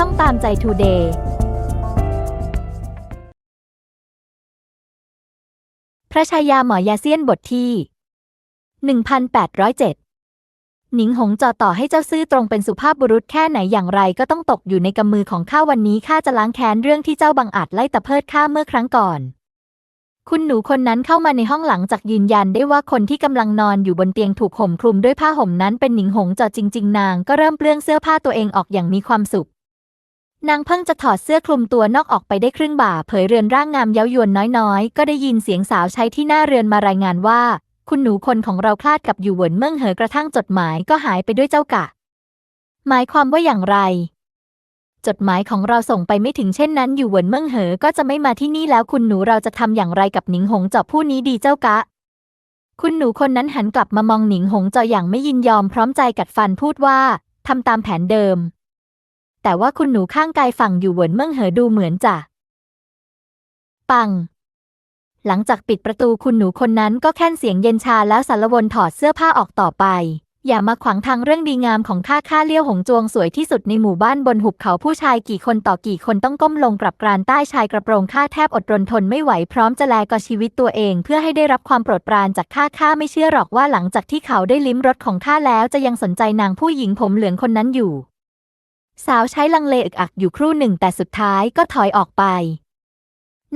ช่องตามใจทูเดย์พระชายาหมอยาเซียนบทที่ 1807 หนิงหงจอต่อให้เจ้าซื่อตรงเป็นสุภาพบุรุษแค่ไหนอย่างไรก็ต้องตกอยู่ในกำมือของข้าวันนี้ข้าจะล้างแค้นเรื่องที่เจ้าบังอาจไล่ตะเพิดข้าเมื่อครั้งก่อนคุณหนูคนนั้นเข้ามาในห้องหลังจากยืนยันได้ว่าคนที่กำลังนอนอยู่บนเตียงถูกห่มคลุมด้วยผ้าห่มนั้นเป็นหนิงหงจอจริง ๆ นางก็เริ่มเปลื้องเสื้อผ้าตัวเองออกอย่างมีความสุข นางเพิ่งจะถอดเสื้อคลุมตัวนอกออกไปได้ครึ่งบ่า เผยเรือนร่างงามเย้ายวนน้อยๆ ก็ได้ยินเสียงสาวใช้ที่หน้าเรือนมารายงานว่า คุณหนูคนของเราคลาดกับอยู่เหวินเมิ่งเหอกระทั่งจดหมายก็หายไปด้วยเจ้ากะ หมายความว่าอย่างไร จดหมายของเราส่งไปไม่ถึงเช่นนั้น อยู่เหวินเมิ่งเหอก็จะไม่มาที่นี่แล้วคุณหนูเราจะทำอย่างไรกับหนิงหงจาะผู้นี้ดีเจ้ากะ คุณหนูคนนั้นหันกลับมามองหนิงหงจาะอย่างไม่ยินยอมพร้อมใจกัดฟันพูดว่าทำตามแผนเดิม แต่ว่าคุณหนูข้างกายฝั่งอยู่เหวินเมิ่งเหอดูเหมือนจะ ปัง หลังจากปิดประตูคุณหนูคนนั้นก็แค่นเสียงเย็นชาแล้วสารวนถอดเสื้อผ้าออกต่อไป อย่ามาขวางทางเรื่องดีงามของข้าข้าเลี้ยวหงจวงสวยที่สุดในหมู่บ้านบนหุบเขาผู้ชายกี่คนต่อกี่คนต้องก้มลงกรับกรานใต้ชายกระโปรงข้าแทบอดรนทนไม่ไหวพร้อมจะแลกอชีวิตตัวเอง เพื่อให้ได้รับความโปรดปรานจากข้าข้าไม่เชื่อหรอกว่าหลังจากที่เขาได้ลิ้มรสของข้าแล้วจะยังสนใจนางผู้หญิงผมเหลืองคนนั้นอยู่ สาวใช้ลังเลอึกอักอยู่ครู่หนึ่งแต่สุดท้ายก็ถอยออกไป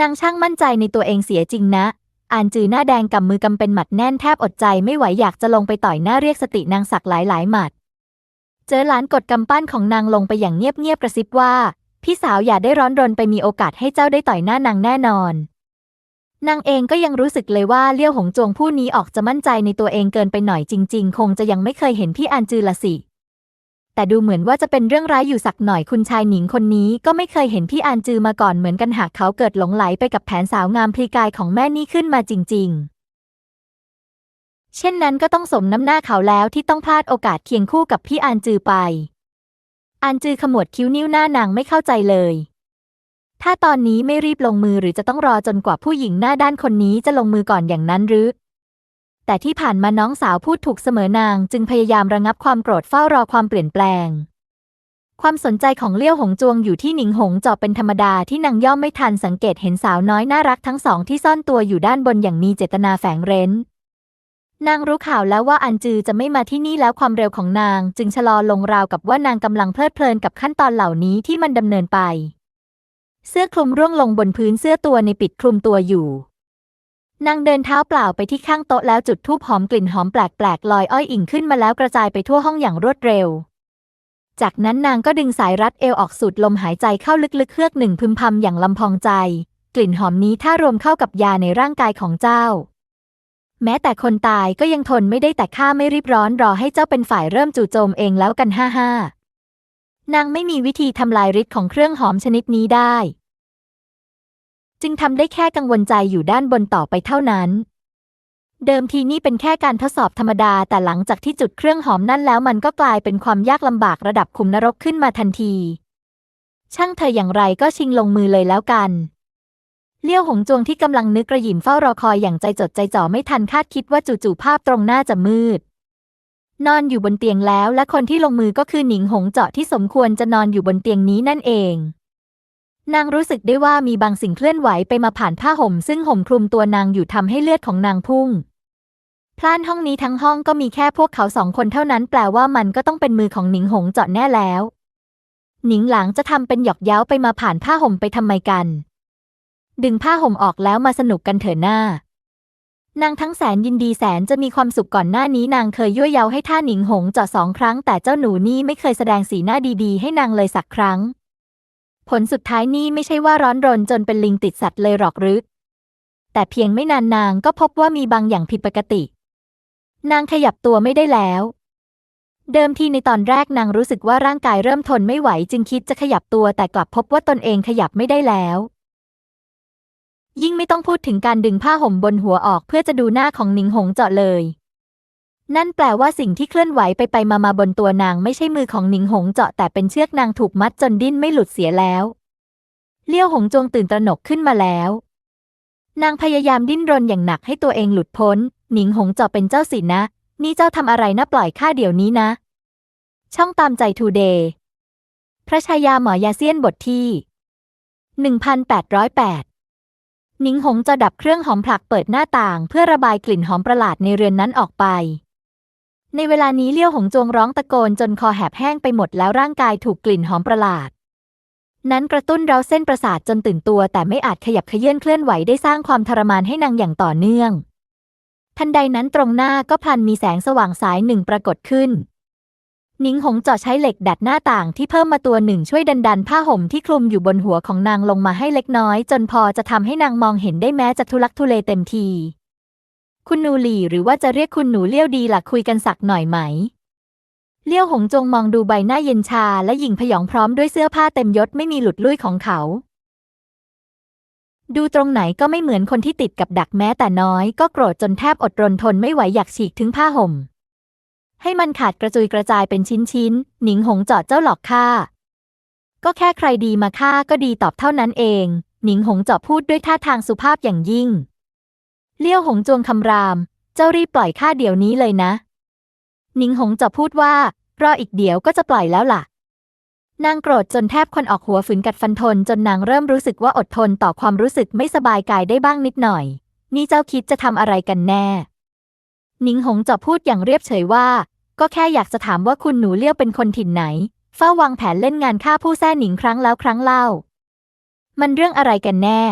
นางช่างมั่นใจในตัวเองเสียจริงนะอานจือหน้าแดงกำมือกำเป็นหมัดแน่นแทบอดใจไม่ไหวอยากจะลงไปต่อยหน้าเรียกสตินางสักหลายหลายหมัด เจอหลานกดกำปั้นของนางลงไปอย่างเงียบๆกระซิบว่า พี่สาวอย่าได้ร้อนรนไปมีโอกาสให้เจ้าได้ต่อยหน้านางแน่นอนนางเองก็ยังรู้สึกเลยว่าเลี้ยวหงจวงผู้นี้ออกจะมั่นใจในตัวเองเกินไปหน่อยจริง ๆ คงจะยังไม่เคยเห็นพี่อานจือละสิ แต่ดูเหมือนว่าจะเป็นเรื่องร้ายอยู่สักหน่อยคุณชายหนิงคนนี้ก็ไม่เคยเห็นพี่อานจือมาก่อนเหมือนกันหากเขาเกิดหลงไหลไปกับแผนสาวงามพลีกายของแม่นี่ขึ้นมาจริง ๆเช่นนั้นก็ต้องสมน้ำหน้าเขาแล้วที่ต้องพลาดโอกาสเคียงคู่กับพี่อานจือไปอานจือขมวดคิ้วนิ้วหน้านางไม่เข้าใจเลย ถ้าตอนนี้ไม่รีบลงมือหรือจะต้องรอจนกว่าผู้หญิงหน้าด้านคนนี้จะลงมือก่อนอย่างนั้นหรือ แต่ที่ผ่านมาน้องสาวพูดถูกเสมอนางจึงพยายามระงับความโกรธเฝ้ารอความเปลี่ยนแปลง ความสนใจของเลี้ยวหงจวงอยู่ที่หนิงหงเจาะเป็นธรรมดาที่นางย่อมไม่ทันสังเกตเห็นสาวน้อยน่ารักทั้งสองที่ซ่อนตัวอยู่ด้านบนอย่างมีเจตนาแฝงเร้น นางรู้ข่าวแล้วว่าอันจือจะไม่มาที่นี่แล้วความเร็วของนาง จึงชะลอลงราวกับว่านางกำลังเพลิดเพลินกับขั้นตอนเหล่านี้ที่มันดำเนินไป เสื้อคลุมร่วงลงบนพื้นเสื้อตัวในปิดคลุมตัวอยู่ นางเดินเท้าเปล่าไปที่ข้างโต๊ะแล้วจุดธูปหอมกลิ่นหอมแปลกๆลอยอ้อยอิ่งขึ้นมาแล้วกระจายไปทั่วห้องอย่างรวดเร็ว จากนั้นนางก็ดึงสายรัดเอวออกสูดลมหายใจเข้าลึกๆเฮือกหนึ่งพึมพำอย่างลำพองใจ กลิ่นหอมนี้ถ้ารวมเข้ากับยาในร่างกายของเจ้า แม้แต่คนตายก็ยังทนไม่ได้แต่ข้าไม่รีบร้อนรอให้เจ้าเป็นฝ่ายเริ่มจู่โจมเองแล้วกันห้าห้านางไม่มีวิธีทำลายฤทธิ์ของเครื่องหอมชนิดนี้ได้ จึงทำได้แค่กังวลใจอยู่ด้านบนต่อไปเท่านั้น เดิมทีนี่เป็นแค่การทดสอบธรรมดา แต่หลังจากที่จุดเครื่องหอมนั่นแล้วมันก็กลายเป็นความยากลำบากระดับขุมนรกขึ้นมาทันที ช่างเธออย่างไรก็ชิงลงมือเลยแล้วกันเลี้ยวหงจวงที่กำลังนึกกระหยิมเฝ้ารอคอยอย่างใจจดใจจ่อไม่ทันคาดคิดว่าจู่ๆภาพตรงหน้าจะมืด นอนอยู่บนเตียงแล้วและคนที่ลงมือก็คือหนิงหงเจาะที่สมควรจะนอนอยู่บนเตียงนี้นั่นเอง นางรู้สึกได้ว่ามีบางสิ่งเคลื่อนไหวไปมาผ่านผ้าห่ม ซึ่งห่มคลุมตัวนางอยู่ทำให้เลือดของนางพุ่ง พล่านห้องนี้ทั้งห้องก็มีแค่พวกเขาสองคนเท่านั้น แปลว่ามันก็ต้องเป็นมือของหนิงหงเจาะแน่แล้ว หนิงหลางจะทำเป็นหยอกเย้าไปมาผ่านผ้าห่มไปทำไมกัน ดึงผ้าห่มออกแล้วมาสนุกกันเถอะหน้านางทั้งแสนยินดีแสนจะมีความสุขก่อนหน้านี้นางเคยยั่วเย้าให้ท่าหนิงหงเจาะสองครั้ง แต่เจ้าหนูนี่ไม่เคยแสดงสีหน้าดีๆ ให้นางเลยสักครั้ง ผลสุดท้ายนี่ไม่ใช่ว่าร้อนรนจนเป็นลิงติดสัตว์เลยหรอกหรือ แต่เพียงไม่นานนางก็พบว่ามีบางอย่างผิดปกติ นางขยับตัวไม่ได้แล้ว เดิมทีในตอนแรกนางรู้สึกว่าร่างกายเริ่มทนไม่ไหวจึงคิดจะขยับตัวแต่กลับพบว่าตนเองขยับไม่ได้แล้ว ยิ่งไม่ต้องพูดถึงการดึงผ้าห่มบนหัวออกเพื่อจะดูหน้าของหนิงหงเจาะเลย นั่นแปลว่าสิ่งที่เคลื่อนไหวไปไปมามาบนตัวนางไม่ใช่มือของหนิงหงเจาะแต่เป็นเชือกนางถูกมัดจนดิ้นไม่หลุดเสียแล้ว เลี้ยวหงจวงตื่นตระหนกขึ้นมาแล้ว นางพยายามดิ้นรนอย่างหนักให้ตัวเองหลุดพ้น หนิงหงเจาะเป็นเจ้าสินะ นี่เจ้าทำอะไรนะปล่อยข้าเดี๋ยวนี้นะ ช่องตามใจทูเดย์ พระชายาหมอยาเซียนบทที่ 1808หนิงหงจะดับเครื่องหอมผลักเปิดหน้าต่าง เพื่อระบายกลิ่นหอมประหลาดในเรือนนั้นออกไป ในเวลานี้เลี้ยวหงจวงร้องตะโกนจนคอแหบแห้งไปหมดแล้วร่างกายถูกกลิ่นหอมประหลาด นั้นกระตุ้นเราเส้นประสาทจนตื่นตัว แต่ไม่อาจขยับเขยื่อนเคลื่อนไหวได้สร้างความทรมานให้นางอย่างต่อเนื่อง ทันใดนั้นตรงหน้าก็พลันมีแสงสว่างสายหนึ่งปรากฏขึ้นนิงหงจาะใช้เหล็กดัดหน้าต่างที่เพิ่มมาตัวหนึ่งช่วยดันดันผ้าห่มที่คลุมอยู่บนหัวของนางลงมาให้เล็กน้อย จนพอจะทำให้นางมองเห็นได้แม้จะทุลักทุเลเต็มที คุณนูหลี่หรือว่าจะเรียกคุณหนูเลี้ยวดีหล่ะคุยกันสักหน่อยไหม เลี้ยวหงจงมองดูใบหน้าเย็นชาและหญิงพยองพร้อมด้วยเสื้อผ้าเต็มยศไม่มีหลุดลุ่ยของเขา ดูตรงไหนก็ไม่เหมือนคนที่ติดกับดักแม้แต่น้อยก็โกรธจนแทบอดรนทนไม่ไหวอยากฉีกถึงผ้าห่ม ให้มันขาดกระจุยกระจายเป็นชิ้นๆหนิงหงจาะเจ้าหลอกฆ่าก็แค่ใครดีมาฆ่าก็ดีตอบเท่านั้นเอง หนิงหงจาะพูดด้วยท่าทางสุภาพอย่างยิ่ง เลี้ยวหงจวงคำราม เจ้ารีบปล่อยข้าเดี๋ยวนี้เลยนะหนิงหงจะพูดว่า รออีกเดี๋ยวก็จะปล่อยแล้วล่ะ นางโกรธจนแทบคนออกหัวฝืนกัดฟันทนจนนางเริ่มรู้สึกว่าอดทนต่อความรู้สึกไม่สบายกายได้บ้างนิดหน่อย นี่เจ้าคิดจะทำอะไรกันแน่หนิงหงจะพูดอย่างเรียบเฉยว่า ก็แค่อยากจะถามว่าคุณหนูเลี้ยวเป็นคนถิ่นไหน เฝ้าวางแผนเล่นงานฆ่าผู้แท้หนิงครั้งแล้วครั้งเล่า มันเรื่องอะไรกันแน่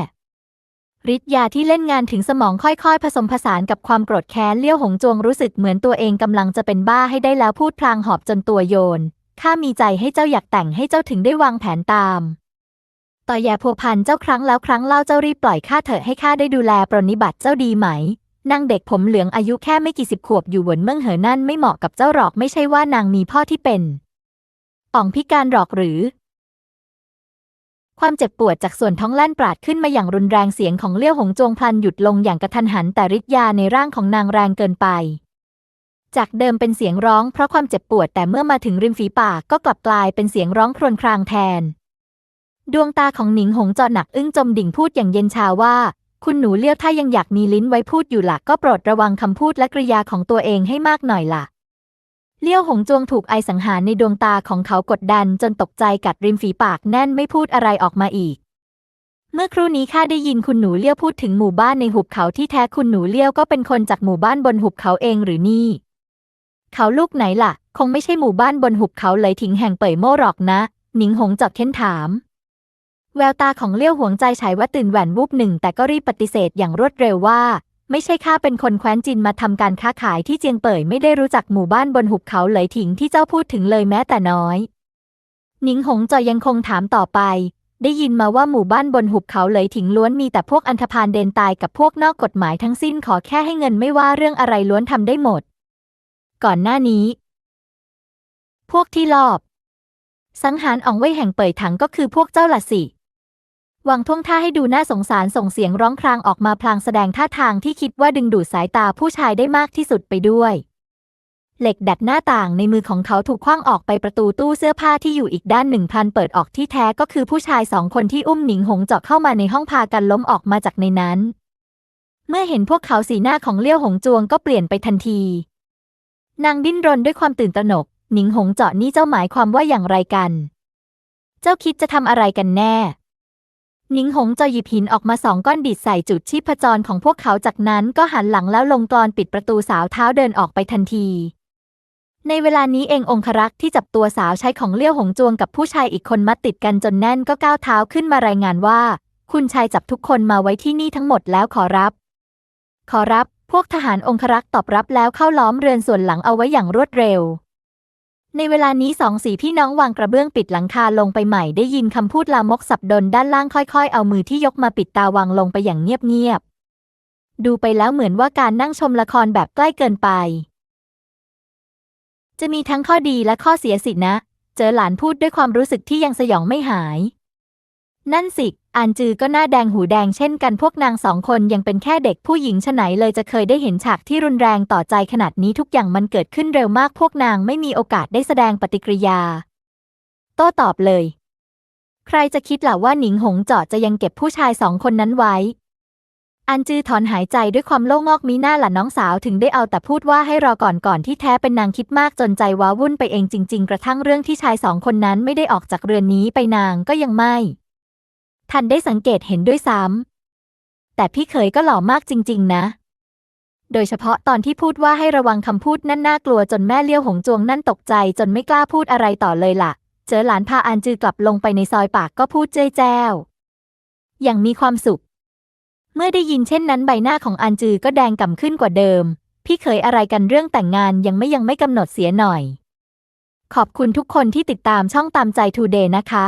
ฤทธิ์ยาที่เล่นงานถึงสมองค่อยๆ ผสมผสานกับความโกรธแค้นเลี้ยวหงจวงรู้สึกเหมือนตัวเองกำลังจะเป็นบ้าให้ได้แล้วพูดพลางหอบจนตัวโยน ข้ามีใจให้เจ้าอยากแต่งให้เจ้าถึงได้วางแผนตาม ต่อแย่พัวพันเจ้าครั้งแล้วครั้งเล่าเจ้ารีบปล่อยข้าเถอะให้ข้าได้ดูแลปรนนิบัติเจ้าดีไหมนางเด็กผมเหลืองอายุแค่ไม่กี่สิบขวบอยู่บนเมืองเหอนั่นไม่เหมาะกับเจ้าหรอกไม่ใช่ว่านางมีพ่อที่เป็นอ่องพิการหรอกหรือ ความเจ็บปวดจากส่วนท้องแล่นปราดขึ้นมาอย่างรุนแรงเสียงของเลี้ยวหงจวงพลันหยุดลงอย่างกระทันหันแต่ฤทธิ์ยาในร่างของนางแรงเกินไป จากเดิมเป็นเสียงร้องเพราะความเจ็บปวดแต่เมื่อมาถึงริมฝีปากก็กลับกลายเป็นเสียงร้องครวญครางแทน ดวงตาของหนิงหงจาะหนักอึ้งจมดิ่งพูดอย่างเย็นชาว่า คุณหนูเลี้ยวถ้ายังอยากมีลิ้นไว้พูดอยู่หลักก็โปรดระวังคำพูดและกริยาของตัวเองให้มากหน่อยล่ะ เลี้ยวหงจวงถูกไอสังหารในดวงตาของเขากดดันจนตกใจกัดริมฝีปากแน่นไม่พูดอะไรออกมาอีก เมื่อครู่นี้ข้าได้ยินคุณหนูเลี้ยวพูดถึงหมู่บ้านในหุบเขาที่แท้คุณหนูเลี้ยวก็เป็นคนจากหมู่บ้านบนหุบเขาเองหรือนี่ เขาลูกไหนล่ะ คงไม่ใช่หมู่บ้านบนหุบเขาเลยถิงแห่งเป่ยโม่หรอกนะ หนิงหงจับเค้นถาม แววตาของเลี้ยวหวงใจฉายว่าตื่นแหวนวูบหนึ่งแต่ก็รีบปฏิเสธอย่างรวดเร็วว่า ไม่ใช่ข้าเป็นคนแคว้นจินมาทำการค้าขายที่เจียงเป่ยไม่ได้รู้จักหมู่บ้านบนหุบเขาเหลยถิงที่เจ้าพูดถึงเลยแม้แต่น้อย หนิงหงจอยยังคงถามต่อไป ได้ยินมาว่าหมู่บ้านบนหุบเขาเหลยถิงล้วนมีแต่พวกอันธพาลเดนตายกับพวกนอกกฎหมายทั้งสิ้นขอแค่ให้เงินไม่ว่าเรื่องอะไรล้วนทำได้หมด ก่อนหน้านี้ พวกที่ลอบ สังหารอ่องเว่ยแห่งเป่ยถังก็คือพวกเจ้าละสิ หวังท่วงท่าให้ดูน่าสงสารส่งเสียงร้องครางออกมาพลางแสดงท่าทางที่คิดว่าดึงดูดสายตาผู้ชายได้มากที่สุดไปด้วย เหล็กดัดหน้าต่างในมือของเขาถูกคว้างออกไปประตูตู้เสื้อผ้าที่อยู่อีกด้านหนึ่งพันเปิดออกที่แท้ก็คือผู้ชายสองคนที่อุ้มหนิงหงเจาะเข้ามาในห้องพากันล้มออกมาจากในนั้น เมื่อเห็นพวกเขาสีหน้าของเลี้ยวหงจวงก็เปลี่ยนไปทันที นางดิ้นรนด้วยความตื่นตระหนกหนิงหงเจาะนี่เจ้าหมายความว่าอย่างไรกัน เจ้าคิดจะทำอะไรกันแน่ หนิงหงจะหยิบหินออกมาสองก้อนดีดใส่จุดชีพจรของพวกเขาจากนั้นก็หันหลังแล้วลงกรอนปิดประตูสาวเท้าเดินออกไปทันที ในเวลานี้เององครักษ์ที่จับตัวสาวใช้ของเลี้ยวหงจวงกับผู้ชายอีกคนมัดติดกันจนแน่นก็ก้าวเท้าขึ้นมารายงานว่า คุณชายจับทุกคนมาไว้ที่นี่ทั้งหมดแล้วขอรับ ขอรับ พวกทหารองครักษ์ตอบรับแล้วเข้าล้อมเรือนส่วนหลังเอาไว้อย่างรวดเร็ว ในเวลานี้สองสีพี่น้องวางกระเบื้องปิดหลังคาลงไปใหม่ได้ยินคำพูดลามกสับดนด้านล่างค่อยๆ เอามือที่ยกมาปิดตาวางลงไปอย่างเงียบๆ ดูไปแล้วเหมือนว่าการนั่งชมละครแบบใกล้เกินไป จะมีทั้งข้อดีและข้อเสียสินะ เจอหลานพูดด้วยความรู้สึกที่ยังสยองไม่หาย นั่นสิอานจือก็หน้าแดงหูแดงเช่นกันพวกนางสองคนยังเป็นแค่เด็กผู้หญิงฉไหนเลยจะเคยได้เห็นฉากที่รุนแรงต่อใจขนาดนี้ทุกอย่างมันเกิดขึ้นเร็วมากพวกนางไม่มีโอกาสได้แสดงปฏิกิริยา โต้ตอบเลย ใครจะคิดล่ะว่าหนิงหงเจาะจะยังเก็บผู้ชายสองคนนั้นไว้ อันจือถอนหายใจด้วยความโล่งอกมีหน้าหล่ะน้องสาวถึงได้เอาแต่พูดว่าให้รอก่อนก่อนที่แท้เป็นนางคิดมากจนใจว้าวุ่นไปเองจริง ๆ กระทั่งเรื่องที่ชายสองคนนั้นไม่ได้ออกจากเรือนนี้ไปนางก็ยังไม่ ทันได้สังเกตเห็นด้วยซ้ำแต่พี่เขยก็หล่อมากจริง ๆ นะ โดยเฉพาะตอนที่พูดว่าให้ระวังคำพูดนั่นน่ากลัวจนแม่เลี้ยวหงจวงนั่นตกใจจนไม่กล้าพูดอะไรต่อเลยล่ะ เจอหลานพาอันจือกลับลงไปในซอยปากก็พูดเจ้ยแจ้ว อย่างมีความสุข เมื่อได้ยินเช่นนั้นใบหน้าของอันจือก็แดงก่ำขึ้นกว่าเดิม พี่เคยอะไรกันเรื่องแต่งงานยังไม่ยังไม่กำหนดเสียหน่อยขอบคุณทุกคนที่ติดตามช่องตามใจทูเดย์นะคะ